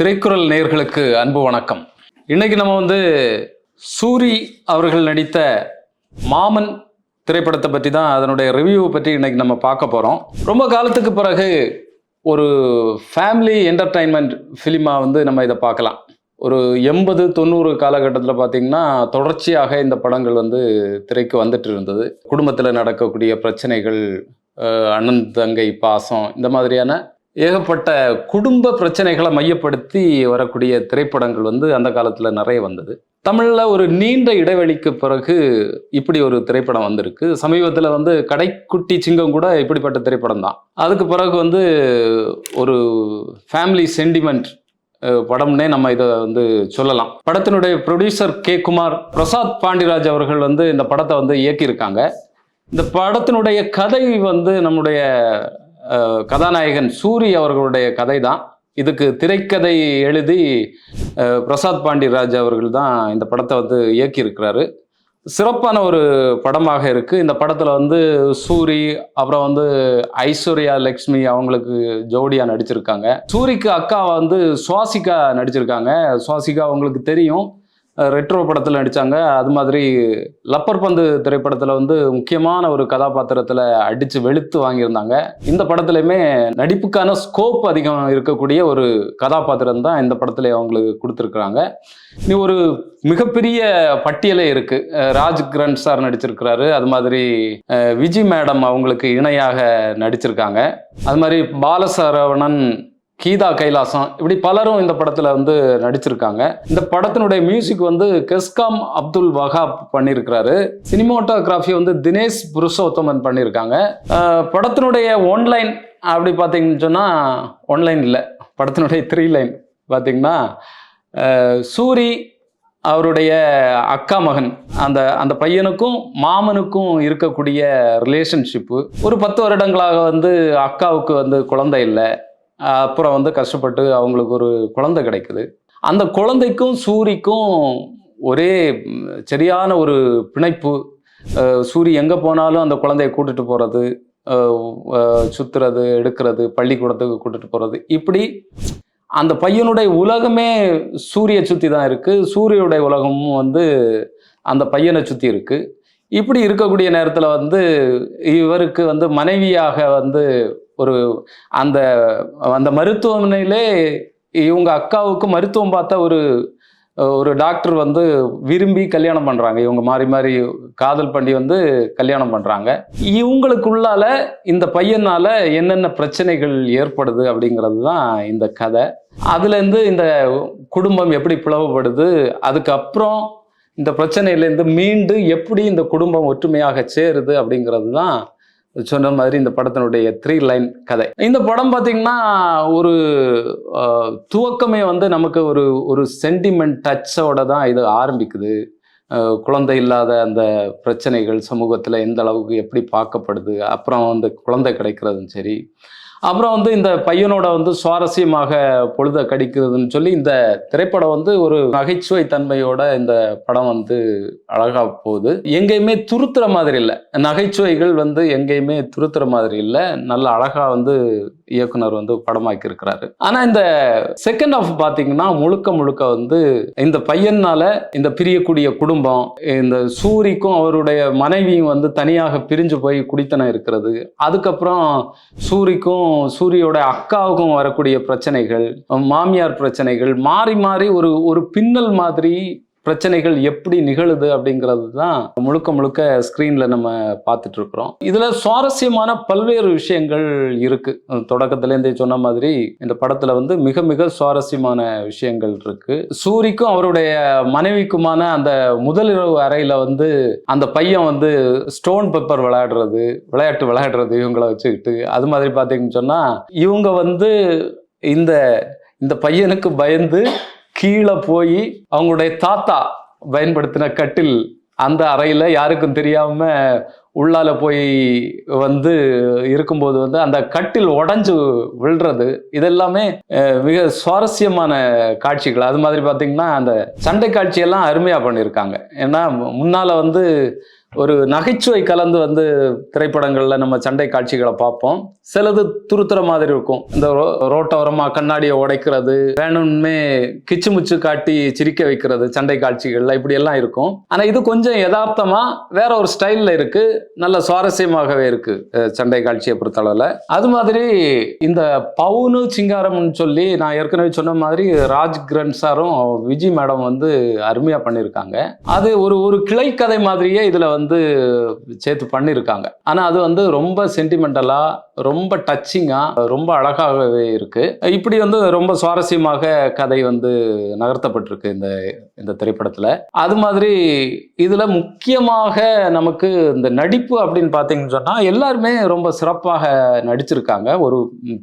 திரைக்குறள் நேயர்களுக்கு அன்பு வணக்கம். இன்னைக்கு நம்ம வந்து சூரி அவர்கள் நடித்த மாமன் திரைப்படத்தை பற்றி தான் அதனுடைய ரிவ்யூவை பற்றி இன்னைக்கு நம்ம பார்க்க போகிறோம் ரொம்ப காலத்துக்கு பிறகு ஒரு ஃபேமிலி என்டர்டைன்மெண்ட் ஃபிலிமாக வந்து நம்ம இதை பார்க்கலாம். ஒரு எண்பது தொண்ணூறு காலகட்டத்தில் பார்த்தீங்கன்னா தொடர்ச்சியாக இந்த படங்கள் வந்து திரைக்கு வந்துட்டு இருந்தது. குடும்பத்தில் நடக்கக்கூடிய பிரச்சனைகள் அண்ணன் தங்கை பாசம் இந்த மாதிரியான ஏகப்பட்ட குடும்ப பிரச்சனைகளை மையப்படுத்தி வரக்கூடிய திரைப்படங்கள் வந்து அந்த காலத்தில் நிறைய வந்தது. தமிழில் ஒரு நீண்ட இடைவெளிக்கு பிறகு இப்படி ஒரு திரைப்படம் வந்திருக்கு. சமீபத்தில் வந்து கடைக்குட்டி சிங்கம் கூட இப்படிப்பட்ட திரைப்படம் தான். அதுக்கு பிறகு வந்து ஒரு ஃபேமிலி சென்டிமெண்ட் படம்னே நம்ம இதை வந்து சொல்லலாம். படத்தினுடைய ப்ரொடியூசர் கே குமார் பிரசாத் பாண்டிராஜ் அவர்கள் வந்து இந்த படத்தை வந்து இயக்கியிருக்காங்க. இந்த படத்தினுடைய கதை வந்து நம்முடைய கதாநாயகன் சூரி அவர்களுடைய கதை தான் இதுக்கு திரைக்கதை எழுதி பிரசாத் பாண்டியராஜ் அவர்கள் தான் இந்த படத்தை வந்து இயக்கியிருக்கிறாரு. சிறப்பான ஒரு படமாக இருக்குது இந்த படத்தில் வந்து சூரி அப்புறம் வந்து ஐஸ்வர்யா லக்ஷ்மி அவங்களுக்கு ஜோடியாக நடிச்சிருக்காங்க. சூரிக்கு அக்கா வந்து சுவாசிகா நடிச்சிருக்காங்க. சுவாசிகா அவங்களுக்கு தெரியும். ரெட்ரோ படத்தில் நடித்தாங்க அது மாதிரி லப்பர் பந்து திரைப்படத்தில் வந்து முக்கியமான ஒரு கதாபாத்திரத்தில் அடித்து வெளுத்து வாங்கியிருந்தாங்க. இந்த படத்துலையுமே நடிப்புக்கான ஸ்கோப் அதிகம் இருக்கக்கூடிய ஒரு கதாபாத்திரம் தான் இந்த படத்துல அவங்களுக்கு கொடுத்துருக்குறாங்க. நீ ஒரு மிகப்பெரிய பட்டியலே இருக்கு. ராஜ் கிரண் சார் நடிச்சிருக்கிறாரு. அது மாதிரி விஜி மேடம் அவங்களுக்கு இணையாக நடிச்சிருக்காங்க. அது மாதிரி பாலசரவணன் கீதா கைலாசம். இப்படி பலரும் இந்த படத்தில் வந்து நடிச்சிருக்காங்க. இந்த படத்தினுடைய மியூசிக் வந்து கெஸ்காம் அப்துல் வஹாப் பண்ணியிருக்கிறாரு. சினிமோட்டோகிராஃபி வந்து தினேஷ் புருஷோத்தமன் பண்ணியிருக்காங்க. படத்தினுடைய ஒன்லைன் அப்படி பார்த்தீங்கன்னு சொன்னால் ஒன்லைன் இல்லை. படத்தினுடைய த்ரீ லைன் பார்த்தீங்கன்னா சூரி அவருடைய அக்கா மகன் அந்த அந்த பையனுக்கும் மாமனுக்கும் இருக்கக்கூடிய ரிலேஷன்ஷிப்பு ஒரு பத்து வருடங்களாக வந்து அக்காவுக்கு வந்து குழந்தை இல்லை. அப்புறம் வந்து கஷ்டப்பட்டு அவங்களுக்கு ஒரு குழந்தை கிடைக்குது. அந்த குழந்தைக்கும் சூரிக்கும் ஒரே சரியான ஒரு பிணைப்பு. சூரி எங்கே போனாலும் அந்த குழந்தைய கூட்டிட்டு போகிறது சுற்றுறது எடுக்கிறது பள்ளிக்கூடத்துக்கு கூட்டிட்டு போகிறது இப்படி அந்த பையனுடைய உலகமே சூரிய சுற்றி தான் இருக்குது சூரியனுடைய உலகமும் வந்து அந்த பையனை சுற்றி இருக்குது இப்படி இருக்கக்கூடிய நேரத்தில் வந்து இவருக்கு வந்து மனைவியாக வந்து ஒரு அந்த அந்த மருத்துவமனையிலே இவங்க அக்காவுக்கு மருத்துவம் பார்த்தா ஒரு ஒரு டாக்டர் வந்து விரும்பி கல்யாணம் பண்ணுறாங்க இவங்க மாறி மாறி காதல் பண்ணி வந்து கல்யாணம் பண்ணுறாங்க இவங்களுக்குள்ளால இந்த பையனால் என்னென்ன பிரச்சனைகள் ஏற்படுது அப்படிங்கிறது தான் இந்த கதை. அதுலேருந்து இந்த குடும்பம் எப்படி பிளவுபடுது அதுக்கப்புறம் இந்த பிரச்சனையிலேருந்து மீண்டு எப்படி இந்த குடும்பம் ஒற்றுமையாக சேருது அப்படிங்கிறது தான் சொன்ன மாதிரி இந்த படத்தினுடைய த்ரீ லைன் கதை. இந்த படம் பார்த்தீங்கன்னா ஒரு துவக்கமே வந்து நமக்கு ஒரு ஒரு சென்டிமெண்ட் டச்சோட தான் இது ஆரம்பிக்குது. குழந்தை இல்லாத அந்த பிரச்சனைகள் சமூகத்தில் எந்த அளவுக்கு எப்படி பார்க்கப்படுது அப்புறம் வந்து குழந்தை கிடைக்கிறதும் சரி அப்புறம் வந்து இந்த பையனோட வந்து சுவாரஸ்யமாக பொழுத கடிக்கிறதுன்னு சொல்லி இந்த திரைப்படம் வந்து ஒரு நகைச்சுவை தன்மையோட இந்த படம் வந்து அழகா போகுது. எங்கேயுமே துருத்துற மாதிரி இல்லை. நகைச்சுவைகள் வந்து எங்கேயுமே துருத்துற மாதிரி இல்லை. நல்ல அழகா வந்து இயக்குனர் வந்து படமாக்கி இருக்கிறாரு ஆனா இந்த செகண்ட் ஆஃப் பாத்தீங்கன்னா முழுக்க முழுக்க வந்து இந்த பையனால இந்த பிரியக்கூடிய குடும்பம் இந்த சூரிக்கும் அவருடைய மனைவியும் வந்து தனியாக பிரிஞ்சு போய் குடித்தனம் இருக்கிறது. அதுக்கப்புறம் சூரிக்கும் சூரியோட அக்காவுக்கும் வரக்கூடிய பிரச்சனைகள் மாமியார் பிரச்சனைகள் மாறி மாறி ஒரு ஒரு பின்னல் மாதிரி பிரச்சனைகள் எப்படி நிகழுது அப்படிங்கிறது தான் முழுக்க முழுக்க ஸ்க்ரீனில் நம்ம பார்த்துட்டு இருக்கிறோம் இதில் சுவாரஸ்யமான பல்வேறு விஷயங்கள் இருக்கு. தொடக்கத்திலேருந்தே சொன்ன மாதிரி இந்த படத்தில் வந்து மிக மிக சுவாரஸ்யமான விஷயங்கள் இருக்கு. சூரிக்கும் அவருடைய மனைவிக்குமான அந்த முதலிரவு அறையில் வந்து அந்த பையன் வந்து ஸ்டோன் பெப்பர் விளையாடுறது விளையாட்டு விளையாடுறது இவங்கள வச்சுக்கிட்டு. அது மாதிரி பார்த்தீங்கன்னு சொன்னால் இவங்க வந்து இந்த இந்த பையனுக்கு பயந்து கீழே போய் அவங்களுடைய தாத்தா பயன்படுத்தின கட்டில் அந்த அறையில் யாருக்கும் தெரியாமல் உள்ளால போய் வந்து இருக்கும்போது வந்து அந்த கட்டில் உடஞ்சு விழுறது. இதெல்லாமே மிக சுவாரஸ்யமான காட்சிகள். அது மாதிரி பார்த்தீங்கன்னா அந்த சண்டை காட்சியெல்லாம் அருமையாக பண்ணியிருக்காங்க. ஏன்னா முன்னால் வந்து ஒரு நகைச்சுவை கலந்து வந்து திரைப்படங்கள்ல நம்ம சண்டை காட்சிகளை பார்ப்போம். சிலது துருத்துற மாதிரி இருக்கும். இந்த ரோ- ரோட்டோரமா கண்ணாடியை உடைக்கிறது வேணும்னே கிச்சு முச்சு காட்டி சிரிக்க வைக்கிறது சண்டை காட்சிகள்ல இப்படி எல்லாம் இருக்கும். ஆனா இது கொஞ்சம் யதார்த்தமா வேற ஒரு ஸ்டைல்ல இருக்கு. நல்ல சுவாரஸ்யமாகவே இருக்கு சண்டை காட்சியை பொறுத்தளவுல. அது மாதிரி இந்த பவுனு சிங்காரம்னு சொல்லி நான் ஏற்கனவே சொன்ன மாதிரி ராஜ் கிரண் சாரும் விஜய் மேடம் வந்து அருமையா பண்ணியிருக்காங்க. அது ஒரு ஒரு கிளை கதை மாதிரியே இதுல வந்து வந்து சேர்த்து பண்ணியிருக்காங்க. ஆனால் அது வந்து ரொம்ப சென்டிமெண்டலாக ரொம்ப டச்சிங்காக ரொம்ப அழகாகவே இருக்குது இப்படி வந்து ரொம்ப சுவாரஸ்யமாக கதை வந்து நகர்த்தப்பட்டிருக்கு இந்த இந்த திரைப்படத்தில். அது மாதிரி இதில் முக்கியமாக நமக்கு இந்த நடிப்பு அப்படின்னு பார்த்தீங்கன்னு சொன்னால் எல்லாருமே ரொம்ப சிறப்பாக நடிச்சிருக்காங்க. ஒரு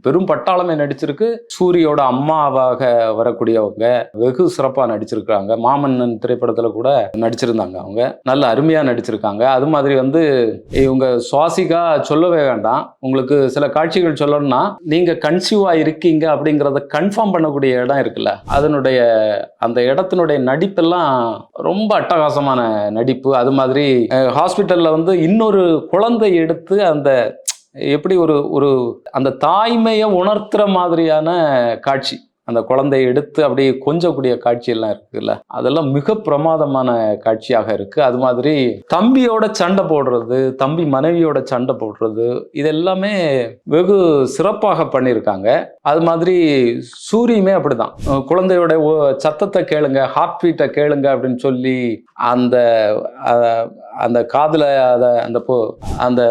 பெரும் பட்டாளமே நடிச்சிருக்கு. சூரியோட அம்மாவாக வரக்கூடியவங்க வெகு சிறப்பாக நடிச்சிருக்காங்க மாமன்னன் திரைப்படத்தில் கூட நடிச்சிருந்தாங்க அவங்க. நல்ல அருமையாக நடிச்சிருக்காங்க. அது மாதிரி வந்து இவங்க சுவாசிகா சொல்லவே வேண்டாம். உங்களுக்கு சில காட்சிகள் சொல்லணும்னா நீங்கள் கன்சியூவா இருக்கீங்க அப்படிங்கிறத கன்ஃபார்ம் பண்ணக்கூடிய இடம் இருக்குல்ல? அதனுடைய அந்த இடத்தினுடைய நடிப்பெல்லாம் ரொம்ப அட்டகாசமான நடிப்பு. அது மாதிரி ஹாஸ்பிட்டலில் வந்து இன்னொரு குழந்தை எடுத்து அந்த எப்படி ஒரு ஒரு அந்த தாய்மையை உணர்த்துற மாதிரியான காட்சி. அந்த குழந்தையை எடுத்து அப்படியே கொஞ்சக்கூடிய காட்சியெல்லாம் இருக்குல்ல? அதெல்லாம் மிக பிரமாதமான காட்சியாக இருக்குது அது மாதிரி தம்பியோட சண்டை போடுறது தம்பி மனைவியோட சண்டை போடுறது இதெல்லாமே வெகு சிறப்பாக பண்ணியிருக்காங்க. அது மாதிரி சூரியுமே அப்படிதான். குழந்தையோட சத்தத்தை கேளுங்க ஹார்ட் பீட்டை கேளுங்க அப்படின்னு சொல்லி அந்த அந்த காதில் அதை அந்த போ அந்த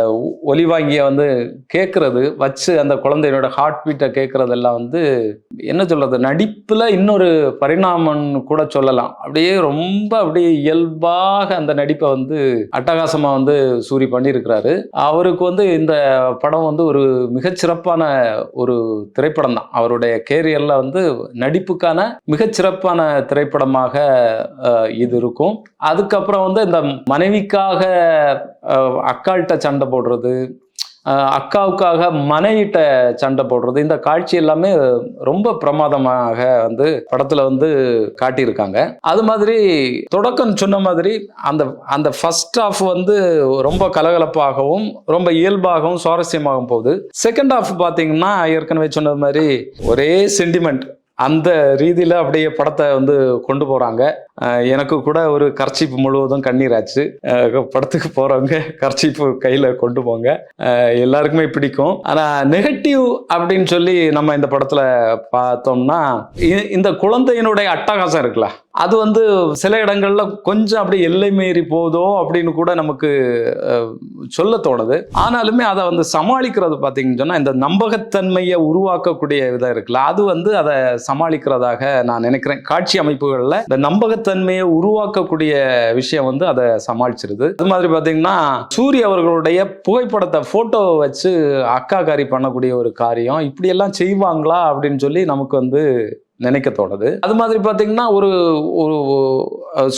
ஒலி வாங்கியை வந்து கேட்குறது வச்சு அந்த குழந்தையோட ஹார்ட் பீட்டை கேட்குறதெல்லாம் வந்து என்ன சொல்கிறது நடிப்பில் இன்னொரு பரிணாமம் கூட சொல்லலாம். அப்படியே ரொம்ப அப்படியே இயல்பாக அந்த நடிப்பை வந்து அட்டகாசமாக வந்து சூரி பண்ணியிருக்கிறாரு. அவருக்கு வந்து இந்த படம் வந்து ஒரு மிகச்சிறப்பான ஒரு திரைப்படம் தான். அவருடைய கேரியரில் வந்து நடிப்புக்கான மிகச்சிறப்பான திரைப்படமாக இது இருக்கும். அதுக்கப்புறம் வந்து இந்த மனைவிக்கு அக்காவுக்காக அக்காள்கிட்ட சண்டை போடுறது அக்காவுக்காக மனைவிட்ட சண்டை போடுறது இந்த காட்சி எல்லாமே ரொம்ப பிரமாதமாக வந்து படத்துல வந்து காட்டியிருக்காங்க. அது மாதிரி தொடக்கம் சொன்ன மாதிரி அந்த அந்த ஃபர்ஸ்ட் ஹாஃப் வந்து ரொம்ப கலகலப்பாகவும் ரொம்ப இயல்பாகவும் சுவாரஸ்யமாகவும் போகுது. செகண்ட் ஹாஃப் பார்த்தீங்கன்னா ஏற்கனவே சொன்னது மாதிரி ஒரே சென்டிமெண்ட் அந்த ரீதியில் அப்படியே படத்தை வந்து கொண்டு போகிறாங்க எனக்கு கூட ஒரு கர்ச்சிப்பு முழுவதும் கண்ணீராச்சு. படத்துக்கு போகிறவங்க கர்ச்சிப்பு கையில் கொண்டு போங்க. எல்லாருக்குமே பிடிக்கும். ஆனால் நெகட்டிவ் அப்படின்னு சொல்லி நம்ம இந்த படத்தில் பார்த்தோம்னா இ- இந்த குழந்தையினுடைய அட்டகாசம் இருக்குல்ல? அது வந்து சில இடங்கள்ல கொஞ்சம் அப்படி எல்லை மீறி போதோ அப்படின்னு கூட நமக்கு சொல்ல தோணுது. ஆனாலுமே அதை வந்து சமாளிக்கிறது பார்த்தீங்கன்னு சொன்னால் இந்த நம்பகத்தன்மையை உருவாக்கக்கூடிய விதம் இருக்குல்ல அது வந்து அதை சமாளிக்கிறதாக நான் நினைக்கிறேன். காட்சி அமைப்புகளில் இந்த நம்பகத்தன்மையை உருவாக்கக்கூடிய விஷயம் வந்து அதை சமாளிச்சிருது. அது மாதிரி பார்த்தீங்கன்னா சூரிய அவர்களுடைய புகைப்படத்தை போட்டோ வச்சு அக்காக்காரி பண்ணக்கூடிய ஒரு காரியம் இப்படியெல்லாம் செய்வாங்களா அப்படின்னு சொல்லி நமக்கு வந்து நினைக்க தோணுது. அது மாதிரி பார்த்தீங்கன்னா ஒரு ஒரு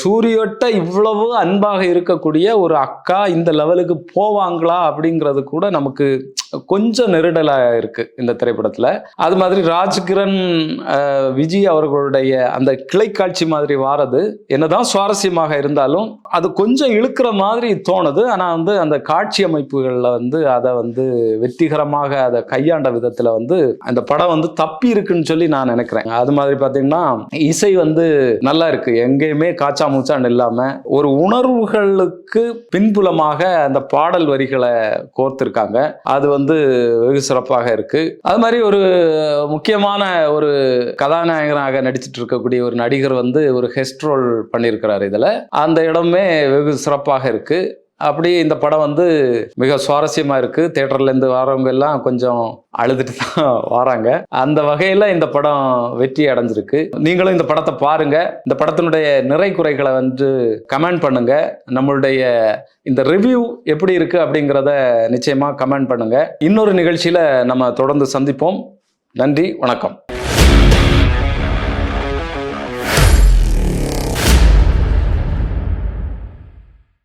சூரியோட்ட இவ்வளவு அன்பாக இருக்கக்கூடிய ஒரு அக்கா இந்த லெவலுக்கு போவாங்களா அப்படிங்கிறது கூட நமக்கு கொஞ்சம் நெருடலாக இருக்கு இந்த திரைப்படத்தில். அது மாதிரி ராஜ்கிரண் விஜய் அவர்களுடைய அந்த கிளை காட்சி மாதிரி வாரது என்னதான் சுவாரஸ்யமாக இருந்தாலும் அது கொஞ்சம் இழுக்கிற மாதிரி தோணுது. ஆனால் வந்து அந்த காட்சி அமைப்புகளில் வந்து அதை வந்து வெற்றிகரமாக அதை கையாண்ட விதத்தில் வந்து அந்த படம் வந்து தப்பி இருக்குன்னு சொல்லி நான் நினைக்கிறேன். அது மாதிரி பார்த்தீங்கன்னா இசை வந்து நல்லா இருக்கு. எங்கேயுமே காச்சா மூச்சான்னு இல்லாமல் ஒரு உணர்வுகளுக்கு பின்புலமாக அந்த பாடல் வரிகளை கோர்த்திருக்காங்க. அது வந்து வெகு சிறப்பாக இருக்கு. அது மாதிரி ஒரு முக்கியமான ஒரு கதாநாயகனாக நடிச்சிட்டு இருக்கக்கூடிய ஒரு நடிகர் வந்து ஒரு ஹெஸ்ட்ரோல் பண்ணியிருக்கிறார் இதில். அந்த இடமே வெகு சிறப்பாக இருக்கு. அப்படி இந்த படம் வந்து மிக சுவாரஸ்யமாக இருக்குது தேட்டர்லேருந்து வரவங்க எல்லாம் கொஞ்சம் அழுதுட்டு தான் வராங்க. அந்த வகையில் இந்த படம் வெற்றி அடைஞ்சிருக்கு. நீங்களும் இந்த படத்தை பாருங்கள் இந்த படத்தினுடைய நிறை குறைகளை வந்து கமெண்ட் பண்ணுங்கள் நம்மளுடைய இந்த ரிவ்யூ எப்படி இருக்குது அப்படிங்கிறத நிச்சயமாக கமெண்ட் பண்ணுங்கள் இன்னொரு நிகழ்ச்சியில் நம்ம தொடர்ந்து சந்திப்போம். நன்றி வணக்கம்.